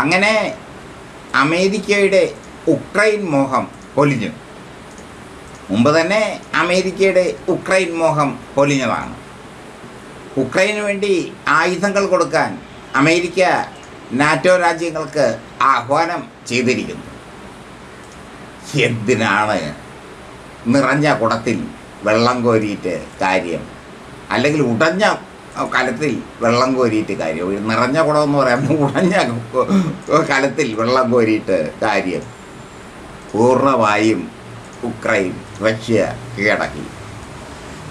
അങ്ങനെ അമേരിക്കയുടെ ഉക്രൈൻ മോഹം പൊലിഞ്ഞു. മുമ്പ് തന്നെ അമേരിക്കയുടെ ഉക്രൈൻ മോഹം പൊലിഞ്ഞതാണ്. ഉക്രൈന് വേണ്ടി ആയുധങ്ങൾ കൊടുക്കാൻ അമേരിക്ക നാറ്റോ രാജ്യങ്ങൾക്ക് ആഹ്വാനം ചെയ്തിരിക്കുന്നു. എന്തിനാണ് നിറഞ്ഞ കുടത്തിൽ വെള്ളം കോരിയിട്ട് കാര്യം? അല്ലെങ്കിൽ ഉടഞ്ഞ കലത്തിൽ വെള്ളം കോരിയിട്ട് കാര്യം. നിറഞ്ഞ കുടം എന്ന് പറയാൻ ഉടഞ്ഞ കലത്തിൽ വെള്ളം കോരിയിട്ട് കാര്യം. പൂർണമായും ഉക്രൈൻ റഷ്യ കീഴടക്കി.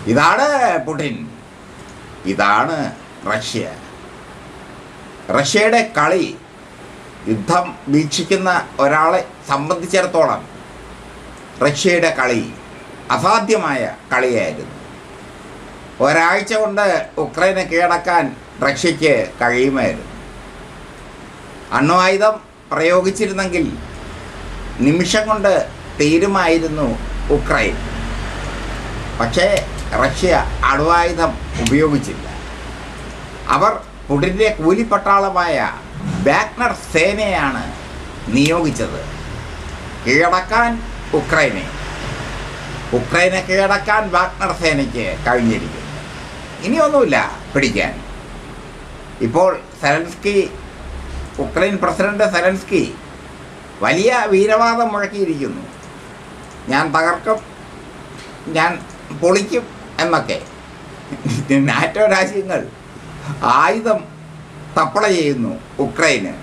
ഇതാണ് പുടിൻ. ഇതാണ് റഷ്യ. റഷ്യയുടെ കളി യുദ്ധം വീക്ഷിക്കുന്ന ഒരാളെ സംബന്ധിച്ചിടത്തോളം റഷ്യയുടെ കളി അസാധ്യമായ കളിയായിരുന്നു. ഒരാഴ്ച കൊണ്ട് ഉക്രൈനെ കീഴടക്കാൻ റഷ്യയ്ക്ക് കഴിയുമായിരുന്നു. അണ്വായുധം പ്രയോഗിച്ചിരുന്നെങ്കിൽ നിമിഷം കൊണ്ട് തീരുമായിരുന്നു ഉക്രൈൻ. പക്ഷേ റഷ്യ അണ്വായുധം ഉപയോഗിച്ചില്ല. അവർ പുടിന്റെ കൂലിപ്പട്ടാളമായ ബാക്നർ സേനയാണ് നിയോഗിച്ചത്. കീഴടക്കാൻ ഉക്രൈനെ. ഉക്രൈനെ കീഴടക്കാൻ വാഗ്നർ സേനയ്ക്ക് കഴിഞ്ഞിരിക്കുന്നു. ഇനിയൊന്നുമില്ല പിടിക്കാൻ. ഇപ്പോൾ സെലൻസ്കി ഉക്രൈൻ പ്രസിഡന്റ് സെലൻസ്കി വലിയ വീരവാദം മുഴക്കിയിരിക്കുന്നു. ഞാൻ തകർക്കും ഞാൻ പൊളിക്കും എന്നൊക്കെ. നാറ്റോ രാജ്യങ്ങൾ ആയുധം സപ്ലൈ ചെയ്യുന്നു ഉക്രൈന്.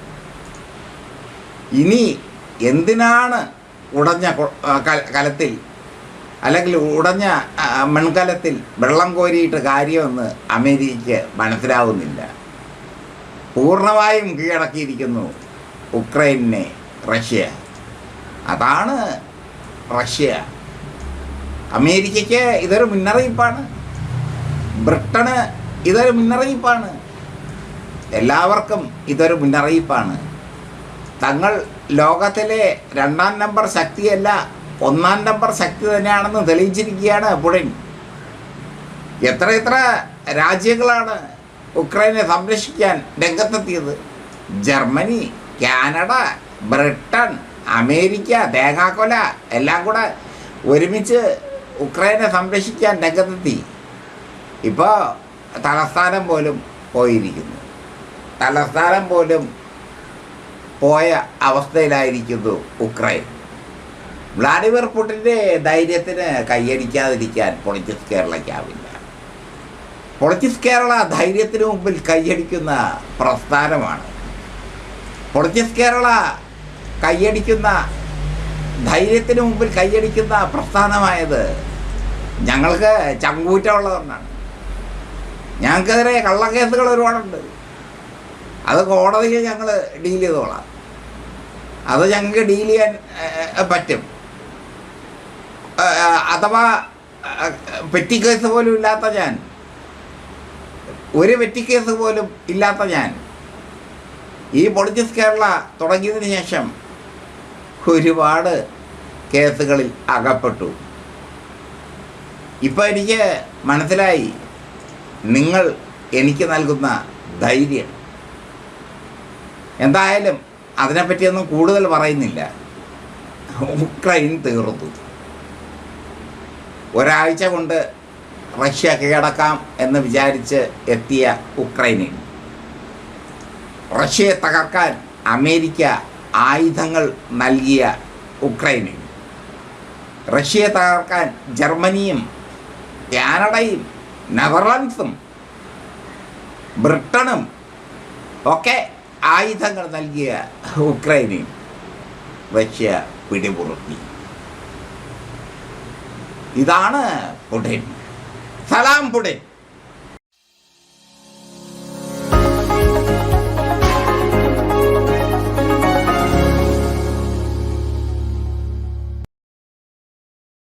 ഇനി എന്തിനാണ് ഉടഞ്ഞ കലത്തിൽ അല്ലെങ്കിൽ ഉടഞ്ഞ മൺകലത്തിൽ വെള്ളം കോരിയിട്ട് കാര്യമെന്ന് അമേരിക്കയ്ക്ക് മനസ്സിലാവുന്നില്ല. പൂർണമായും കീഴടക്കിയിരിക്കുന്നു ഉക്രൈനെ റഷ്യ. അതാണ് റഷ്യ. അമേരിക്കയ്ക്ക് ഇതൊരു മുന്നറിയിപ്പാണ്. ബ്രിട്ടന് ഇതൊരു മുന്നറിയിപ്പാണ്. എല്ലാവർക്കും ഇതൊരു മുന്നറിയിപ്പാണ്. തങ്ങൾ ലോകത്തിലെ രണ്ടാം നമ്പർ ശക്തിയല്ല. ഒന്നാം നമ്പർ ശക്തി തന്നെയാണെന്ന് തെളിയിച്ചിരിക്കുകയാണ് പുടിൻ. എത്ര എത്ര രാജ്യങ്ങളാണ് ഉക്രൈനെ സംരക്ഷിക്കാൻ രംഗത്തെത്തിയത്? ജർമ്മനി കാനഡ ബ്രിട്ടൻ അമേരിക്ക തേങ്ങാക്കൊല എല്ലാം കൂടെ ഒരുമിച്ച് ഉക്രൈനെ സംരക്ഷിക്കാൻ രംഗത്തെത്തി. ഇപ്പോൾ തലസ്ഥാനം പോലും പോയിരിക്കുന്നു. തലസ്ഥാനം പോലും പോയ അവസ്ഥയിലായിരിക്കുന്നു ഉക്രൈൻ. വ്ളാഡിമിർ പുടിന്റെ ധൈര്യത്തിന് കൈയടിക്കാതിരിക്കാൻ പൊളിറ്റിക്സ് കേരളയ്ക്കാവില്ല പൊളിറ്റിക്സ് കേരള ധൈര്യത്തിന് മുമ്പിൽ കൈയടിക്കുന്ന പ്രസ്ഥാനമാണ്. പൊളിറ്റിക്സ് കേരള കൈയടിക്കുന്ന ധൈര്യത്തിന് മുമ്പിൽ കൈയടിക്കുന്ന പ്രസ്ഥാനമായത് ഞങ്ങൾക്ക് ചങ്കൂറ്റമുള്ളതുകൊണ്ടാണ് ഞങ്ങൾക്കെതിരെ കള്ളക്കേസുകൾ ഒരുപാടുണ്ട്. അത് കോടതിയിൽ ഞങ്ങൾ ഡീൽ ചെയ്തോളാം. അത് ഞങ്ങൾക്ക് ഡീൽ ചെയ്യാൻ പറ്റും. അഥവാ പെറ്റിക്കേസ് പെറ്റി കേസ് പോലും ഇല്ലാത്ത ഞാൻ. ഒരു പെറ്റി കേസ് പോലും ഇല്ലാത്ത ഞാൻ. ഈ പൊളിറ്റിക്സ് കേരള തുടങ്ങിയതിന് ശേഷം ഒരുപാട് കേസുകളിൽ അകപ്പെട്ടു. ഇപ്പം എനിക്ക് മനസ്സിലായി നിങ്ങൾ എനിക്ക് നൽകുന്ന ധൈര്യം. എന്തായാലും അതിനെപ്പറ്റിയൊന്നും കൂടുതൽ പറയുന്നില്ല. ഉക്രൈൻ തീർന്നു. ഒരാഴ്ച കൊണ്ട് റഷ്യ കീഴടക്കാം എന്ന് വിചാരിച്ച് എത്തിയ ഉക്രൈനിൽ. റഷ്യയെ തകർക്കാൻ അമേരിക്ക ആയുധങ്ങൾ നൽകിയ ഉക്രൈനിൽ. റഷ്യയെ തകർക്കാൻ ജർമ്മനിയും കാനഡയും നെതർലൻഡ്സും ബ്രിട്ടനും ഒക്കെ ആയുധങ്ങൾ നൽകിയ ഉക്രൈനിൽ റഷ്യ പിടിമുറുക്കി. ഇതാണ് പുടിൻ സലാം പുടിൻ